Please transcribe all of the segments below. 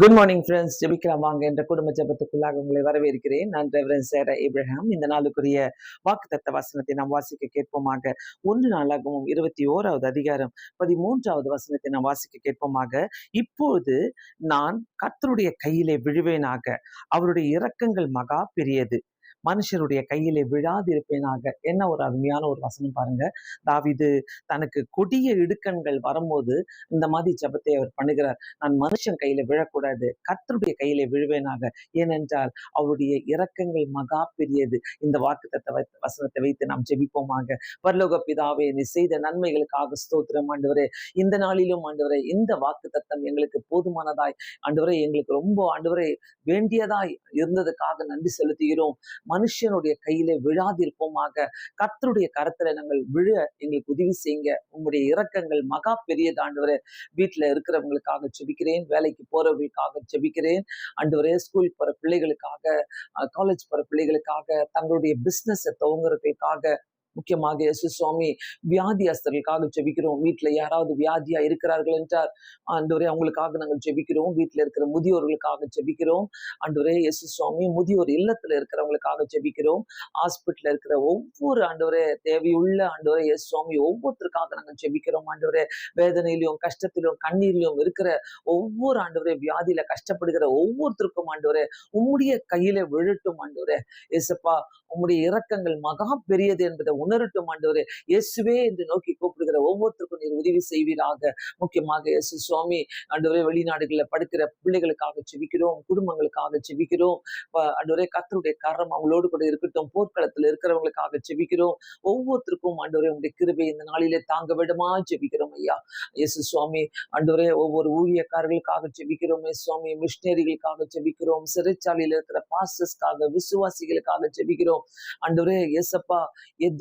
Good morning friends ஜெபிக்கலாம் வாங்க. என்ற குடும்ப ஜபத்துக்குள்ளாக உங்களை வரவேற்கிறேன். நான் ரெவரன் சேர இப்ரஹாம் இந்த நாளுக்குரிய வாக்குத்தத்த வசனத்தை நாம் வாசிக்க கேட்போமாக. ஒன்று நாளாகவும் இருபத்தி ஓராவது அதிகாரம் பதிமூன்றாவது வசனத்தை நாம் வாசிக்க கேட்போமாக. இப்போது நான் கர்த்தருடைய கையிலே விழுவேனாக. அவருடைய இரக்கங்கள் மகா பெரியது. மனுஷருடைய கையிலே விழாதிருப்பேனாக. என்ன ஒரு அருமையான ஒரு வசனம் பாருங்க. தாவிது தனக்கு கொடிய இடுக்கண்கள் வரும்போது இந்த மாதிரி ஜெபத்தை அவர் பண்ணுகிறார். நான் மனுஷன் கையில விழக்கூடாது கத்தருடைய கையில விழுவேனாக. ஏனென்றால் அவருடைய இரக்கங்கள் மகா பெரியது. இந்த வாக்குத்தத்த வை வசனத்தை வைத்து நாம் ஜெபிப்போமாக. பரலோக பிதாவே நீ செய்த நன்மைகளுக்காக ஸ்தோத்திரம் ஆண்டவரே. இந்த நாளிலும் ஆண்டவரே இந்த வாக்கு தத்தம் எங்களுக்கு போதுமானதாய். ஆண்டவரே எங்களுக்கு ரொம்ப ஆண்டவரே வேண்டியதாய் இருந்ததுக்காக நன்றி செலுத்துகிறோம். மனுஷனுடைய கையில விழாதிருப்போமாக. கர்த்தருடைய கரத்துல நாங்கள் விழ எங்களுக்கு உதவி செய்யுங்க. உங்களுடைய இரக்கங்கள் மகா பெரிய ஆண்டவரே. வீட்டுல இருக்கிறவங்களுக்காக ஜெபிக்கிறேன். வேலைக்கு போறவங்களுக்காக ஜெபிக்கிறேன். ஆண்டவரே ஸ்கூல் போற பிள்ளைகளுக்காக காலேஜ் போற பிள்ளைகளுக்காக தங்களுடைய பிசினஸை துவங்குறதுக்காக முக்கியமாக இயேசு சுவாமி வியாதியஸ்தர்களுக்காக ஜெபிக்கிறோம். வீட்டில் யாராவது வியாதியா இருக்கிறார்கள் என்றார் அன்றுவரே அவங்களுக்காக நாங்கள் ஜெபிக்கிறோம். வீட்டில் இருக்கிற முதியோர்களுக்காக ஜெபிக்கிறோம். அன்றுவரே இயேசு சுவாமி முதியோர் இல்லத்தில் இருக்கிறவங்களுக்காக ஜெபிக்கிறோம். ஹாஸ்பிட்டலில் இருக்கிற ஒவ்வொரு ஆண்டவரே தேவையுள்ள ஆண்டவரே இயேசு சுவாமி ஒவ்வொருத்தருக்காக நாங்கள் ஜெபிக்கிறோம். ஆண்டவரே வேதனையிலும் கஷ்டத்திலும் கண்ணீரிலும் இருக்கிற ஒவ்வொரு ஆண்டவரே வியாதியில கஷ்டப்படுகிற ஒவ்வொருத்தருக்கும் ஆண்டவரே உம்முடைய கையில விழட்டும் ஆண்டவரே. இயேசப்பா உம்முடைய இரக்கங்கள் மகா பெரியது என்பதை உணரட்டும் ஆண்டவரே. இயேசுவே என்று நோக்கி கூப்பிடுகிற ஒவ்வொருத்தருக்கும் நீர் உதவி செய்வீராக. முக்கியமாக இயேசு சுவாமி ஆண்டவரே வெளிநாடுகளில் படுக்கிற பிள்ளைகளுக்காக செவிக்கிறோம் குடும்பங்களுக்காக செவிக்கிறோம் ஆண்டவரே கத்தருடைய கரம் அவங்களோடு கூட இருக்கட்டும் போர்க்களத்தில் இருக்கிறவங்களுக்காக செவிக்கிறோம் ஒவ்வொருத்தருக்கும் ஆண்டவரே உங்களுடைய கிருபை இந்த நாளிலே தாங்க விடமா செவிக்கிறோம் ஐயா. இயேசு சுவாமி ஆண்டவரே ஒவ்வொரு ஊழியக்காரர்களுக்காக ஜெபிக்கிறோம். சுவாமி மிஷினரிகளுக்காக ஜெபிக்கிறோம். சிறைச்சாலையில் இருக்கிற பாஸ்டர்ஸ்க்காக விசுவாசிகளுக்காக ஜெபிக்கிறோம். ஆண்டவரே இயேசப்பா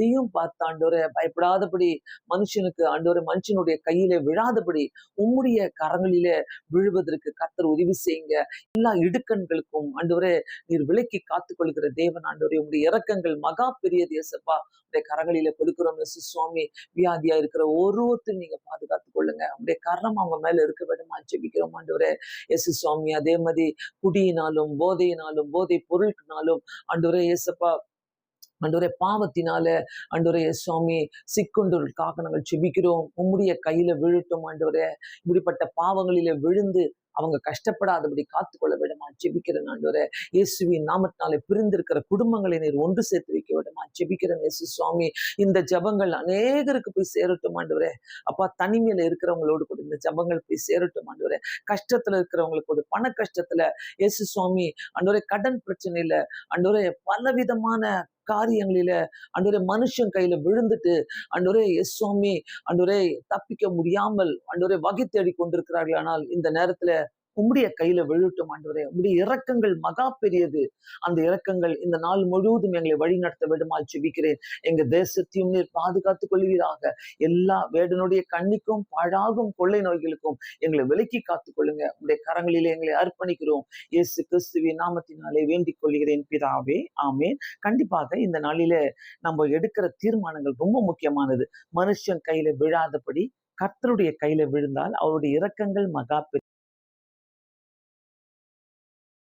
எதையும் பார்த்து ஆண்டோரை பயப்படாதபடி மனுஷனுக்கு ஆண்டோரை மனுஷனுடைய கையில விழாதபடி உம்முடைய கரங்களிலே விழுவதற்கு கத்தர் உதவி செய்யுங்க. எல்லா இடுக்கண்களுக்கும் ஆண்டோரே நீர் விலக்கி காத்துக்கொள்கிற தேவன் ஆண்டவரே. உங்களுடைய இறக்கங்கள் மகா பெரிய தேசப்பா உடைய கரங்களில கொடுக்கிறோம் சுவாமி. வியாதியா இருக்கிற ஒருத்தரும் நீங்க பாதுகாத்துக் கொள்ளுங்க. உங்களுடைய கரணம் அவங்க மேல இருக்க வேண்டுமா? ஜெபிக்கிறோம் ஆண்டவரே. இயேசு சுவாமி அதே மாதிரி குடியினாலும் போதையினாலும் போதை பொருட்களாலும் ஆண்டவரே இயேசப்பா அன்றுவரே பாவத்தினால அன்றுவரே சுவாமி சிக்கொண்டவர்களுக்காக நாங்கள் செபிக்கிறோம். உம்முடைய கையில விழுட்டும் ஆண்டவரே இப்படிப்பட்ட பாவங்களில விழுந்து அவங்க கஷ்டப்படாதபடி காத்துக்கொள்ள விடமா ஜெபிக்கிறேன் ஆண்டவரே இயேசுவின் நாமத்தினாலே பிரிந்திருக்கிற குடும்பங்களை நீர் ஒன்று சேர்த்து வைக்க விடமா ஜெபிக்கிறேன் இயேசு சுவாமி. இந்த ஜபங்கள் அநேகருக்கு போய் சேரட்டும் ஆண்டவரே அப்பா தனிமையில இருக்கிறவங்களோடு கூட இந்த ஜபங்கள் போய் சேரட்டும் ஆண்டவரே கஷ்டத்துல இருக்கிறவங்களுக்கு கூட பண கஷ்டத்துல இயேசு சுவாமி அன்றவரே கடன் பிரச்சனையில அன்றவரே பலவிதமான காரியங்களில அன்றொரே மனுஷன் கையில விழுந்துட்டு அன்றொரே எஸ் அன்றொரே தப்பிக்க முடியாமல் அன்றொரே வகை தேடி கொண்டிருக்கிறார்கள் ஆனால் இந்த நேரத்துல உம்முடைய கையில விழுட்டும் ஆண்டவரே. உம்முடைய இரக்கங்கள் மகா பெரியது. அந்த இரக்கங்கள் இந்த நாள் முழுவதும் எங்களை வழி நடத்த விடுமா ஜெபிக்கிறேன். எங்க தேசத்தையும் நீர் பாதுகாத்துக் கொள்வீராக எல்லா வேடனுடைய கண்ணிக்கும் பாழாகும் கொள்ளை நோய்களுக்கும் எங்களை விலக்கி காத்துக் கொள்ளுங்க. உடைய கரங்களிலே எங்களை அர்ப்பணிக்கிறோம். இயேசு கிறிஸ்துவின் நாமத்தினாலே வேண்டிக் கொள்கிறேன் பிதாவே. ஆமேன். கண்டிப்பாக இந்த நாளில நம்ம எடுக்கிற தீர்மானங்கள் ரொம்ப முக்கியமானது. மனுஷன் கையில விழாதபடி கர்த்தருடைய கையில விழுந்தால் அவருடைய இரக்கங்கள் மகா